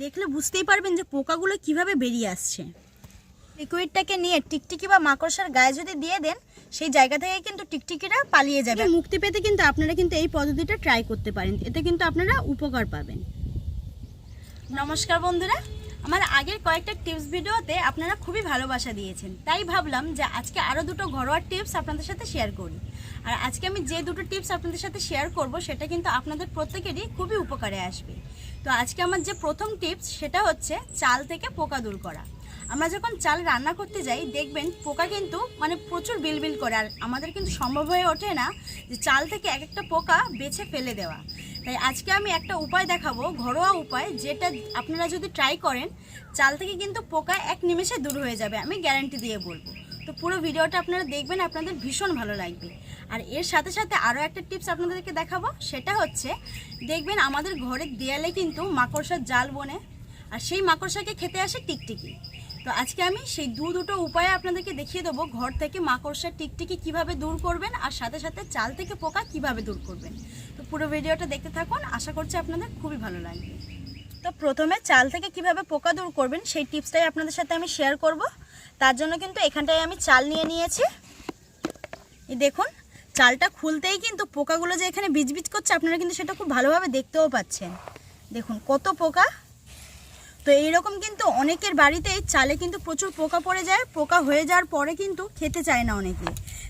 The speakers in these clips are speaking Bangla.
দেখলে বুঝতেই পারবেন যে পোকাগুলো কীভাবে বেরিয়ে আসছে। লিকুইডটাকে নিয়ে টিকটিকি বা মাকড়সার গায়ে যদি দিয়ে দেন সেই জায়গা থেকে কিন্তু টিকটিকিরা পালিয়ে যাবে। মুক্তি পেতে কিন্তু আপনারা কিন্তু এই পদ্ধতিটা ট্রাই করতে পারেন। এতে কিন্তু আপনারা উপকার পাবেন। নমস্কার বন্ধুরা আমার আগের কয়েকটা টিপস ভিডিওতে আপনারা খুবই ভালোবাসা দিয়েছেন। তাই ভাবলাম যে আজকে আরও দুটো ঘরোয়া টিপস আপনাদের সাথে শেয়ার করি। আর আজকে আমি যে দুটো টিপস আপনাদের সাথে শেয়ার করব সেটা কিন্তু আপনাদের প্রত্যেকেরই খুবই উপকারে আসবে। তো আজকে আমার যে প্রথম টিপস সেটা হচ্ছে চাল থেকে পোকা দূর করা। আমরা যখন চাল রান্না করতে যাই, দেখবেন পোকা কিন্তু মানে প্রচুর বিলবিল করে আর আমাদের কিন্তু সম্ভব হয়ে ওঠে না যে চাল থেকে এক একটা পোকা বেছে ফেলে দেওয়া। তাই আজকে আমি একটা উপায় দেখাবো, ঘরোয়া উপায় যেটা আপনারা যদি ট্রাই করেন, চাল থেকে কিন্তু পোকা এক নিমেষে দূর হয়ে যাবে, আমি গ্যারান্টি দিয়ে বলব। তো পুরো ভিডিওটা আপনারা দেখবেন, আপনাদের ভীষণ ভালো লাগবে। আর এর সাথে সাথে আরও একটা টিপস আপনাদেরকে দেখাবো, সেটা হচ্ছে দেখবেন আমাদের ঘরের দেয়ালে কিন্তু মাকড়সার জাল বনে, আর সেই মাকড়সাকে খেতে আসে টিকটিকি। তো আজকে আমি সেই দু দুটো উপায় আপনাদেরকে দেখিয়ে দেবো, ঘর থেকে মাকড়সার টিকটিকি কীভাবে দূর করবেন আর সাথে সাথে চাল থেকে পোকা কীভাবে দূর করবেন। তো পুরো ভিডিওটা দেখতে থাকুন, আশা করছি আপনাদের খুবই ভালো লাগবে। তো প্রথমে চাল থেকে কীভাবে পোকা দূর করবেন সেই টিপসটাই আপনাদের সাথে আমি শেয়ার করব। তার জন্য কিন্তু এখানটায় আমি চাল নিয়ে নিয়েছি। দেখুন চালটা খুলতেই কিন্তু পোকাগুলো যে এখানে বিজবিজ করছে, আপনারা কিন্তু সেটা খুব ভালোভাবে দেখতেও পাচ্ছেন। দেখুন কত পোকা। তো এইরকম কিন্তু অনেকের বাড়িতেই চালে কিন্তু প্রচুর পোকা পড়ে যায়। পোকা হয়ে যাওয়ার পরে কিন্তু খেতে চায় না অনেকে।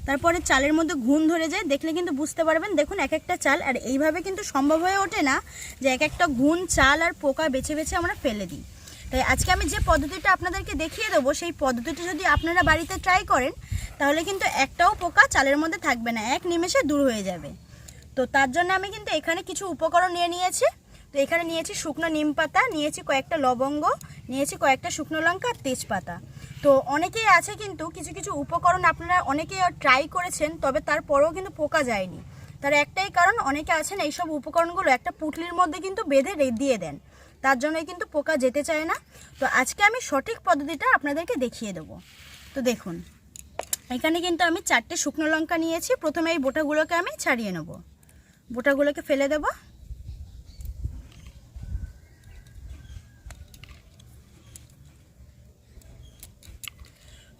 তারপরে চালের মধ্যে ঘুণ ধরে যায়, দেখলে কিন্তু বুঝতে পারবেন। দেখুন এক একটা চাল, আর এইভাবে কিন্তু সম্ভব হয়ে ওঠে না যে এক একটা ঘুণ চাল আর পোকা বেছে বেছে আমরা ফেলে দিই। তাই আজকে আমি যে পদ্ধতিটা আপনাদেরকে দেখিয়ে দেবো, সেই পদ্ধতিটা যদি আপনারা বাড়িতে ট্রাই করেন, তাহলে কিন্তু একটাও পোকা চালের মধ্যে থাকবে না, এক নিমেষে দূর হয়ে যাবে। তো তার জন্য আমি কিন্তু এখানে কিছু উপকরণ নিয়ে নিয়েছি। তো এখানে নিয়েছি শুকনো নিম পাতা, নিয়েছি কয়েকটা লবঙ্গ, নিয়েছি কয়েকটা শুকনো লঙ্কা আর তেজপাতা। তো অনেকেই আছে কিন্তু কিছু কিছু উপকরণ আপনারা অনেকেই ট্রাই করেছেন, তবে তারপরেও কিন্তু পোকা যায়নি। তার একটাই কারণ, অনেকে আছেন এইসব উপকরণগুলো একটা পুটলির মধ্যে কিন্তু বেঁধে দিয়ে দেন। তার জন্যই কিন্তু পোকা যেতে চায় না। তো আজকে আমি সঠিক পদ্ধতিটা আপনাদেরকে দেখিয়ে দেব। তো দেখুন, এখানে কিন্তু আমি চারটে শুকনো লঙ্কা নিয়েছি। প্রথমে এই বোটাগুলোকে আমি ছাড়িয়ে নেব। বোটাগুলোকে ফেলে দেবো।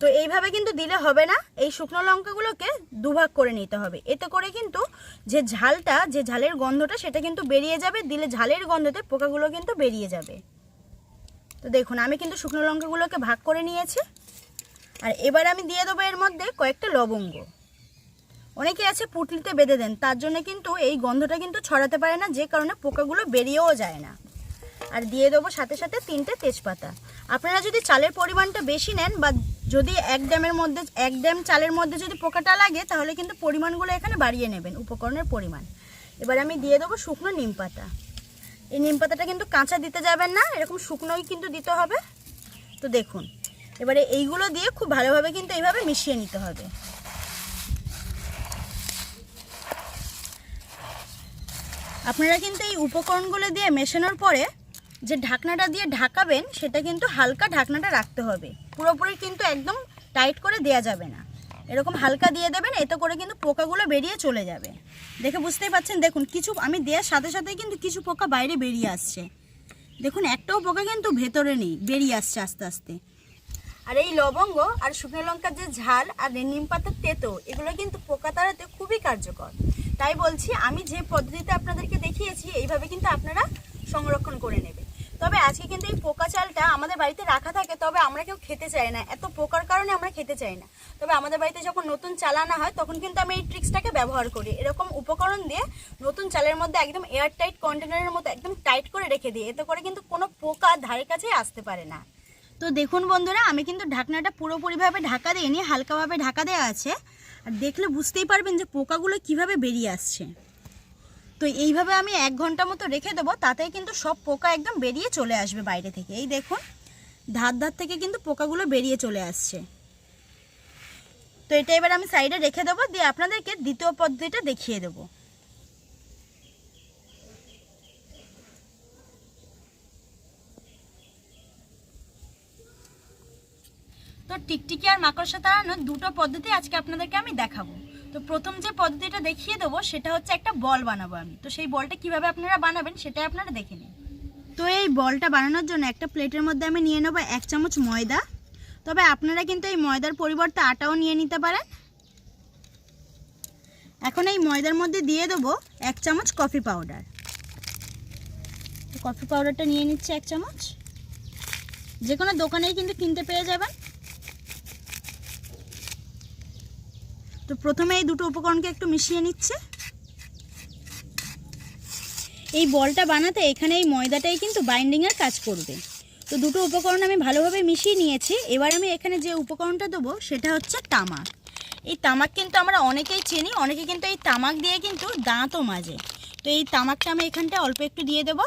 তো এইভাবে কিন্তু দিলে হবে না। এই শুকনো লঙ্কাগুলোকে দুভাগ করে নিতে হবে। এতে করে কিন্তু যে ঝালটা, যে ঝালের গন্ধটা, সেটা কিন্তু বেরিয়ে যাবে। দিলে ঝালের গন্ধতে পোকাগুলো কিন্তু বেরিয়ে যাবে। তো দেখুন, আমি কিন্তু শুকনো লঙ্কাগুলোকে ভাগ করে নিয়েছি। আর এবার আমি দিয়ে দেবো এর মধ্যে কয়েকটা লবঙ্গ। অনেকে আছে পুটলিতে বেঁধে দেন, তার জন্য কিন্তু এই গন্ধটা কিন্তু ছড়াতে পারে না, যে কারণে পোকাগুলো বেরিয়েও যায় না। আর দিয়ে দেবো সাথে সাথে তিনটে তেজপাতা। আপনারা যদি চালের পরিমাণটা বেশি নেন বা যদি এক ড্যামের মধ্যে, এক ড্যাম চালের মধ্যে যদি পোকাটা লাগে, তাহলে কিন্তু পরিমাণগুলো এখানে বাড়িয়ে নেবেন, উপকরণের পরিমাণ। এবার আমি দিয়ে দেবো শুকনো নিম পাতা। এই নিম পাতাটা কিন্তু কাঁচা দিতে যাবেন না, এরকম শুকনোই কিন্তু দিতে হবে। তো দেখুন, এবারে এইগুলো দিয়ে খুব ভালোভাবে কিন্তু এইভাবে মিশিয়ে নিতে হবে। আপনারা কিন্তু এই উপকরণগুলো দিয়ে মেশানোর পরে যে ঢাকনাটা দিয়ে ঢাকাবেন, সেটা কিন্তু হালকা ঢাকনাটা রাখতে হবে। পুরোপুরি কিন্তু একদম টাইট করে দেয়া যাবে না। এরকম হালকা দিয়ে দেবেন, এতে করে কিন্তু পোকাগুলো বেরিয়ে চলে যাবে। দেখে বুঝতেই পাচ্ছেন, দেখুন, কিছু, আমি দেওয়ার সাথে সাথে কিন্তু কিছু পোকা বাইরে বেরিয়ে আসছে। দেখুন, একটাও পোকা কিন্তু ভেতরে নেই, বেরিয়ে আসছে আস্তে আস্তে। আর এই লবঙ্গ আর শুকনো লঙ্কার যে ঝাল আর নিম পাতার তেতো, এগুলো কিন্তু পোকা তাড়াতে খুবই কার্যকর। তাই বলছি, আমি যে পদ্ধতিতে আপনাদেরকে দেখিয়েছি, এইভাবে কিন্তু আপনারা সংরক্ষণ করে নেবেন। তবে আজকে কিন্তু এই পোকা চালটা আমাদের বাড়িতে রাখা থাকে, তবে আমরা কেউ খেতে চাই না। এত পোকার কারণে আমরা খেতে চাই না। তবে আমাদের বাড়িতে যখন নতুন চাল আনা হয়, তখন কিন্তু আমি এই ট্রিক্সটাকে ব্যবহার করি। এরকম উপকরণ দিয়ে নতুন চালের মধ্যে একদম এয়ার টাইট কন্টেনারের মতো একদম টাইট করে রেখে দিই। এতে করে কিন্তু কোনো পোকা ধারে কাছে আসতে পারে না। তো দেখুন বন্ধুরা, আমি কিন্তু ঢাকনাটা পুরোপুরিভাবে ঢাকা দিইনি হালকাভাবে ঢাকা দেওয়া আছে। আর দেখলে বুঝতেই পারবেন যে পোকাগুলো কীভাবে বেরিয়ে আসছে। তো এইভাবে আমি এক ঘণ্টা মতো রেখে দেবো, তাতেই কিন্তু সব পোকা একদম বেরিয়ে চলে আসবে বাইরে থেকে। এই দেখুন, ধার ধার থেকে কিন্তু পোকাগুলো বেরিয়ে চলে আসছে। তো এটা এবার আমি সাইডে রেখে দেবো, দিয়ে আপনাদেরকে দ্বিতীয় পদ্ধতিটা দেখিয়ে দেবো। তো টিকটিকি আর মাকড়সা তাড়ানোর দুটো পদ্ধতি আজকে আপনাদেরকে আমি দেখাবো। তো প্রথম যে পদ্ধতিটা দেখিয়ে দেবো, সেটা হচ্ছে একটা বল বানাবো আমি। তো সেই বলটা কীভাবে আপনারা বানাবেন সেটা আপনারা দেখে নিন। তো এই বলটা বানানোর জন্য একটা প্লেটের মধ্যে আমি নিয়ে নেব এক চামচ ময়দা। তবে আপনারা কিন্তু এই ময়দার পরিবর্তে আটাও নিয়ে নিতে পারেন। এখন এই ময়দার মধ্যে দিয়ে দেবো এক চামচ কফি পাউডার। কফি পাউডারটা নিয়ে নিচ্ছে এক চামচ। যে কোনো দোকানেই কিন্তু কিনতে পেয়ে যাবেন। তো প্রথমে এই দুটো উপকরণকে একটু মিশিয়ে নিচ্ছে। এই বলটা বানাতে এখানে এই ময়দাটাই কিন্তু বাইন্ডিংয়ের কাজ করবে। তো দুটো উপকরণ আমি ভালোভাবে মিশিয়ে নিয়েছি। এবার আমি এখানে যে উপকরণটা দেবো, সেটা হচ্ছে তামাক। এই তামাক কিন্তু আমরা অনেকেই চিনি, অনেকে কিন্তু এই তামাক দিয়ে কিন্তু দাঁতও মাজে। তো এই তামাকটা আমি এখানটা অল্প একটু দিয়ে দেবো।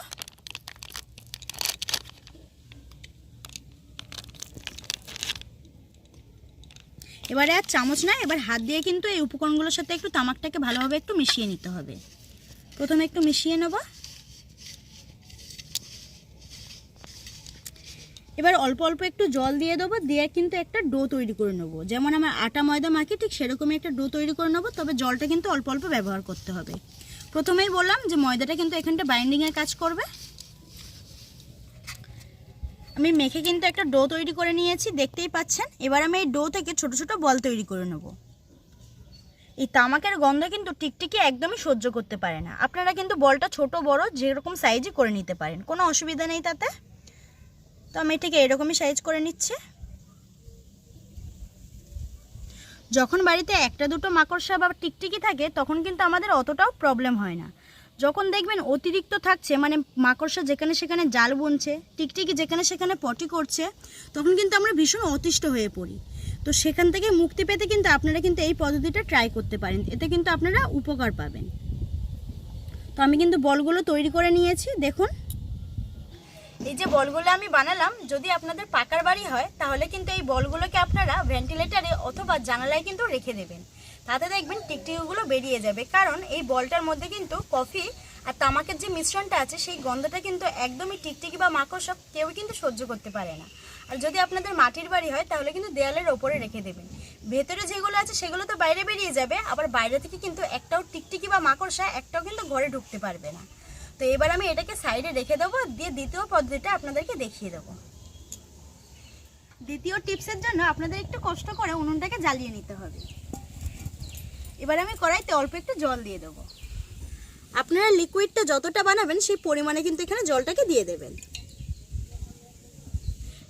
এবারে আর চামচ না, এবার হাত দিয়ে কিন্তু এই উপকরণগুলোর সাথে একটু তামাকটাকে ভালোভাবে একটু মিশিয়ে নিতে হবে। প্রথমে একটু মিশিয়ে নেব। এবার অল্প অল্প একটু জল দিয়ে দেবো, দিয়ে কিন্তু একটা ডো তৈরি করে নেব। যেমন আমার আটা, ময়দা মাখি, ঠিক সেরকমই একটা ডো তৈরি করে নেব, তবে জলটা কিন্তু অল্প অল্প ব্যবহার করতে হবে। প্রথমেই বললাম যে ময়দাটা কিন্তু এখানটা বাইন্ডিংয়ের কাজ করবে। আমি মেখে কিন্তু একটা ডো তৈরি করে নিয়েছি, দেখতেই পাচ্ছেন। এবার আমি এই ডো থেকে ছোট ছোট বল তৈরি করে নেব। এই তামাকের গন্ধ কিন্তু টিকটিকি একদমই সহ্য করতে পারে না। আপনারা কিন্তু বলটা ছোট, বড়, যেরকম সাইজই করে নিতে পারেন। কোনো অসুবিধা নেই তাতে। তো আমি এটাকে এরকমই সাইজ করে নিচ্ছি। যখন বাড়িতে একটা দুটো মাকড়সা বা টিকটিকি থাকে, তখন কিন্তু আমাদের অতটাও প্রবলেম হয় না। যখন দেখবেন অতিরিক্ত থাকছে মানে মাকড়সা যেখানে সেখানে জাল বুনছে, টিকটিকি যেখানে সেখানে পটি করছে, তখন কিন্তু আমরা ভীষণ অতিষ্ঠ হয়ে পড়ি। তো সেখান থেকে মুক্তি পেতে কিন্তু আপনারা কিন্তু এই পদ্ধতিটা ট্রাই করতে পারেন। এতে কিন্তু আপনারা উপকার পাবেন। তো আমি কিন্তু বলগুলো তৈরি করে নিয়েছি, দেখুন। এই যে বলগুলো আমি বানালাম, যদি আপনাদের পাকার বাড়ি হয়, তাহলে কিন্তু এই বলগুলোকে আপনারা ভেন্টিলেটারে অথবা জানালায় কিন্তু রেখে দেবেন। তাতে দেখবেন টিকটিকিগুলো বেরিয়ে যাবে। কারণ এই বলটার মধ্যে কিন্তু কফি আর তামাকের যে মিশ্রণটা আছে, সেই গন্ধটা কিন্তু একদমই টিকটিকি বা মাকড়সা কেউ কিন্তু সহ্য করতে পারে না। আর যদি আপনাদের মাটির বাড়ি হয়, তাহলে কিন্তু দেয়ালের ওপরে রেখে দেবেন। ভেতরে যেগুলো আছে, সেগুলো তো বাইরে বেরিয়ে যাবে, আবার বাইরে থেকে কিন্তু একটাও টিকটিকি বা মাকড়সা, একটাও কিন্তু ঘরে ঢুকতে পারবে না। তো এবার আমি এটাকে সাইডে রেখে দেবো, দিয়ে দ্বিতীয় পদ্ধতিটা আপনাদেরকে দেখিয়ে দেবো। দ্বিতীয় টিপসের জন্য আপনাদের একটু কষ্ট করে উনুনটাকে জ্বালিয়ে নিতে হবে। এবার আমি কড়াইতে অল্প একটু জল দিয়ে দেবো। আপনারা লিকুইডটা যতটা বানাবেন, সেই পরিমাণে কিন্তু এখানে জলটাকে দিয়ে দেবেন।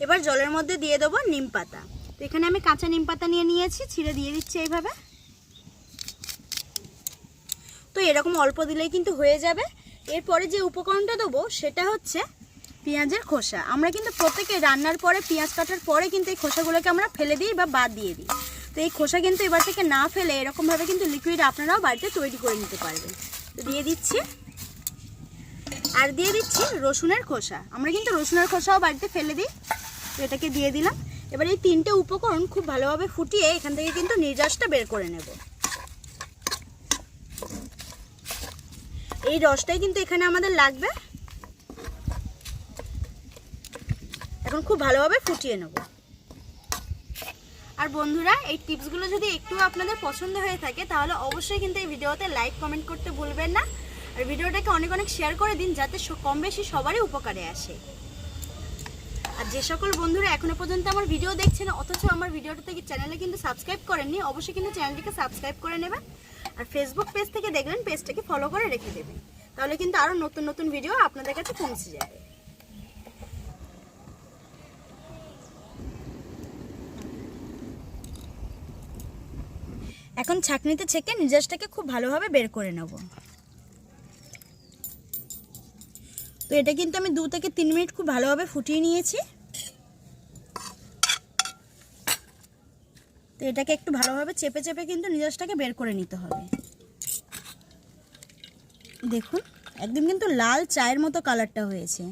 এবার জলের মধ্যে দিয়ে দেবো নিম পাতা। তো এখানে আমি কাঁচা নিম পাতা নিয়ে নিয়েছি, ছিঁড়ে দিয়ে দিচ্ছি এইভাবে। তো এরকম অল্প দিলেই কিন্তু হয়ে যাবে। এরপরে যে উপকরণটা দেবো, সেটা হচ্ছে পেঁয়াজের খোসা। আমরা কিন্তু প্রত্যেকে রান্নার পরে, পেঁয়াজ কাটার পরে কিন্তু এই খোসাগুলোকে আমরা ফেলে দিই বা বাদ দিয়ে দিই। তো এই খোসা কিন্তু এবার থেকে না ফেলে এরকমভাবে কিন্তু লিকুইড আপনারাও বাড়িতে তৈরি করে নিতে পারবেন। তো দিয়ে দিচ্ছি। আর দিয়ে দিচ্ছি রসুনের খোসা। আমরা কিন্তু রসুনের খোসাও বাড়িতে ফেলে দিই। তো এটাকে দিয়ে দিলাম। এবার এই তিনটে উপকরণ খুব ভালোভাবে ফুটিয়ে এখান থেকে কিন্তু নির্যাসটা বের করে নেব। এই রসটাই কিন্তু এখানে আমাদের লাগবে। এখন খুব ভালোভাবে ফুটিয়ে নেব। আর বন্ধুরা, এই টিপসগুলো যদি একটু আপনাদের পছন্দ হয়ে থাকে, তাহলে অবশ্যই কিন্তু এই ভিডিওতে লাইক কমেন্ট করতে ভুলবেন না। আর ভিডিওটাকে অনেক অনেক শেয়ার করে দিন, যাতে কম বেশি সবারই উপকারে আসে। আর যে সকল বন্ধুরা এখনও পর্যন্ত আমার ভিডিও দেখছেন, অথচ আমার ভিডিওটা থেকে চ্যানেলে কিন্তু সাবস্ক্রাইব করেননি, অবশ্যই কিন্তু চ্যানেলটিকে সাবস্ক্রাইব করে নেবেন। আর ফেসবুক পেজ থেকে দেখলেন পেজটাকে ফলো করে রেখে দেবেন। তাহলে কিন্তু আরও নতুন নতুন ভিডিও আপনাদের কাছে পৌঁছে যাবে। এখন ছাঁকনিতে ছেঁকে নিজাসটাকে খুব ভালোভাবে বের করে নেব। তো এটা কিন্তু আমি দু থেকে তিন মিনিট খুব ভালোভাবে ফুটিয়ে নিয়েছি। তো এটাকে একটু ভালোভাবে চেপে চেপে কিন্তু নিজাসটাকে বের করে নিতে হবে। দেখুন, একদম কিন্তু লাল চায়ের মতো কালারটা হয়েছে।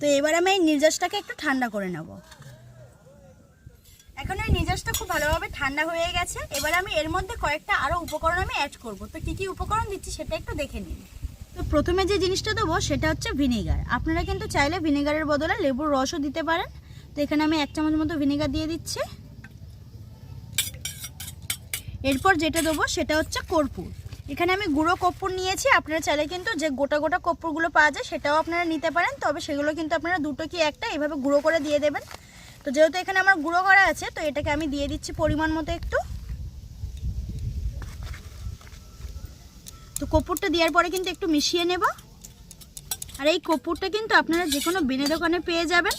তো এবার আমি এই নির্যাসটাকে একটু ঠান্ডা করে নেব। এখন এই নির্যাসটা খুব ভালোভাবে ঠান্ডা হয়ে গেছে। এবার আমি এর মধ্যে কয়েকটা আরও উপকরণ আমি অ্যাড করব। তো কী কী উপকরণ দিচ্ছি সেটা একটু দেখে নিন তো প্রথমে যে জিনিসটা দেবো সেটা হচ্ছে ভিনেগার। আপনারা কিন্তু চাইলে ভিনেগারের বদলে লেবুর রসও দিতে পারেন। তো এখানে আমি এক চামচ মতো ভিনেগার দিয়ে দিচ্ছি। এরপর যেটা দেবো সেটা হচ্ছে কর্পূর। এখানে আমি গুঁড়ো কর্পূর নিয়েছি। আপনারা চাইলে কিন্তু যে গোটা গোটা কর্পূরগুলো পাওয়া যায় সেটাও আপনারা নিতে পারেন। তবে সেগুলো কিন্তু আপনারা দুটো কি একটা এভাবে গুঁড়ো করে দিয়ে দেবেন। তো যেহেতু এখানে আমার গুঁড়ো করা আছে, তো এটাকে আমি দিয়ে দিচ্ছি পরিমাণ মতো একটু। তো কর্পূরটা দেওয়ার পরে কিন্তু একটু মিশিয়ে নেব। আর এই কর্পূরটা কিন্তু আপনারা যে কোনো বেনে দোকানে পেয়ে যাবেন।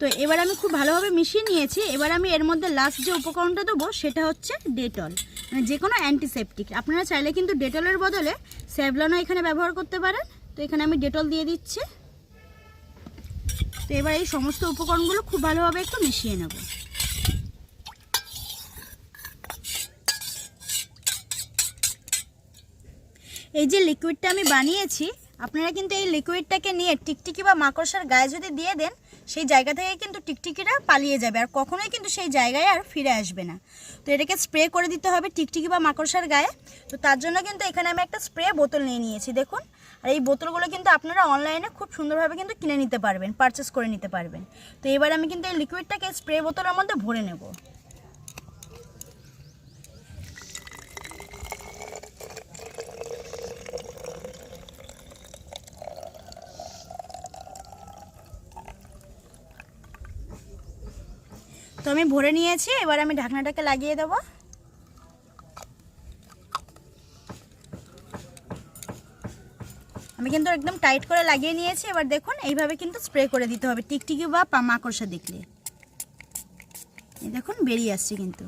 তো এবার আমি খুব ভালোভাবে মিশিয়ে নিয়েছি। এবার আমি এর মধ্যে লাস্ট যে উপকরণটা দেবো, সেটা হচ্ছে ডেটল। মানে যে কোনো অ্যান্টিসেপটিক আপনারা চাইলে কিন্তু ডেটলের বদলে স্যাভলনও এখানে ব্যবহার করতে পারেন। তো এখানে আমি ডেটল দিয়ে দিচ্ছি। তো এবার এই সমস্ত উপকরণগুলো খুব ভালোভাবে একটু মিশিয়ে নেব। এই যে লিকুইডটা আমি বানিয়েছি, আপনারা কিন্তু এই লিকুইডটাকে নিয়ে টিকটিকি বা মাকড়সার গায়ে যদি দিয়ে দেন, সেই জায়গা থেকে কিন্তু টিকটিকিরা পালিয়ে যাবে আর কখনোই কিন্তু সেই জায়গায় আর ফিরে আসবে না। তো এটাকে স্প্রে করে দিতে হবে টিকটিকি বা মাকড়সার গায়ে। তো তার জন্য কিন্তু এখানে আমি একটা স্প্রে বোতল নিয়ে নিয়েছি, দেখুন। আর এই বোতলগুলো কিন্তু আপনারা অনলাইনে খুব সুন্দরভাবে কিন্তু কিনে নিতে পারবেন পারচেস করে নিতে পারবেন। তো এবার আমি কিন্তু এই লিকুইডটাকে স্প্রে বোতলের মধ্যে ভরে নেব। তো আমি ভরে নিয়েছি, এবার আমি ঢাকনাটাকে লাগিয়ে দেবো। আমি কিন্তু একদম টাইট করে লাগিয়ে নিয়েছি, এবার দেখুন এইভাবে কিন্তু স্প্রে করে দিতে হবে, টিকটিকি বা মাকড়সা দেখলে। এই দেখুন বেরিয়ে আসছে কিন্তু।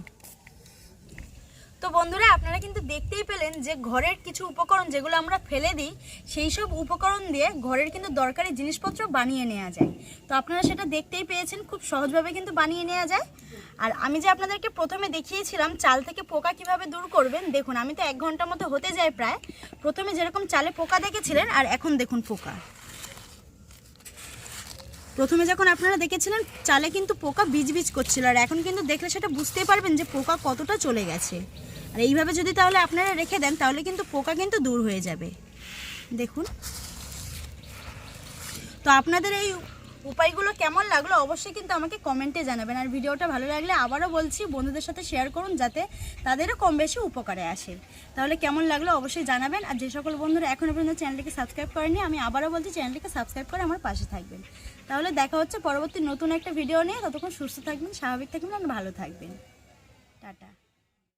তো বন্ধুরা, আপনারা কিন্তু দেখতেই পেলেন যে ঘরের কিছু উপকরণ যেগুলো আমরা ফেলে দিই, সেই সব উপকরণ দিয়ে ঘরের কিন্তু দরকারি জিনিসপত্র বানিয়ে নেওয়া যায়। তো আপনারা সেটা দেখতেই পেয়েছেন, খুব সহজভাবে কিন্তু বানিয়ে নেওয়া যায়। আর আমি যে আপনাদেরকে প্রথমে দেখিয়েছিলাম, চাল থেকে পোকা কীভাবে দূর করবেন, দেখুন, আমি তো এক ঘণ্টার মতো হতে যাই প্রায়। প্রথমে যেরকম চালে পোকা দেখেছিলেন, আর এখন দেখুন পোকা। প্রথমে যখন আপনারা দেখেছিলেন, চালে কিন্তু পোকা বীজ বীজ করছিল, আর এখন কিন্তু দেখলে সেটা বুঝতেই পারবেন যে পোকা কতটা চলে গেছে। আর এইভাবে যদি তাহলে আপনারা রেখে দেন, তাহলে কিন্তু পোকা কিন্তু দূর হয়ে যাবে। দেখুন। তো আপনাদের এই উপায়গুলো কেমন লাগল অবশ্যই কিন্তু আমাকে কমেন্টে জানাবেন। আর ভিডিওটা ভালো লাগলে আবারও বলছি, বন্ধুদের সাথে শেয়ার করুন যাতে তাদেরও কম বেশি উপকারে আসে। তাহলে কেমন লাগল অবশ্যই জানাবেন। আর যে সকল বন্ধুরা এখনও পর্যন্ত চ্যানেলটিকে সাবস্ক্রাইব করেনি আমি আবারও বলছি চ্যানেলটিকে সাবস্ক্রাইব করে আমার পাশে থাকবেন। তাহলে দেখা হচ্ছে পরবর্তী নতুন একটা ভিডিও নিয়ে। ততক্ষণ সুস্থ থাকবেন, স্বাভাবিক থাকবেন, আর ভালো থাকবেন। টাটা।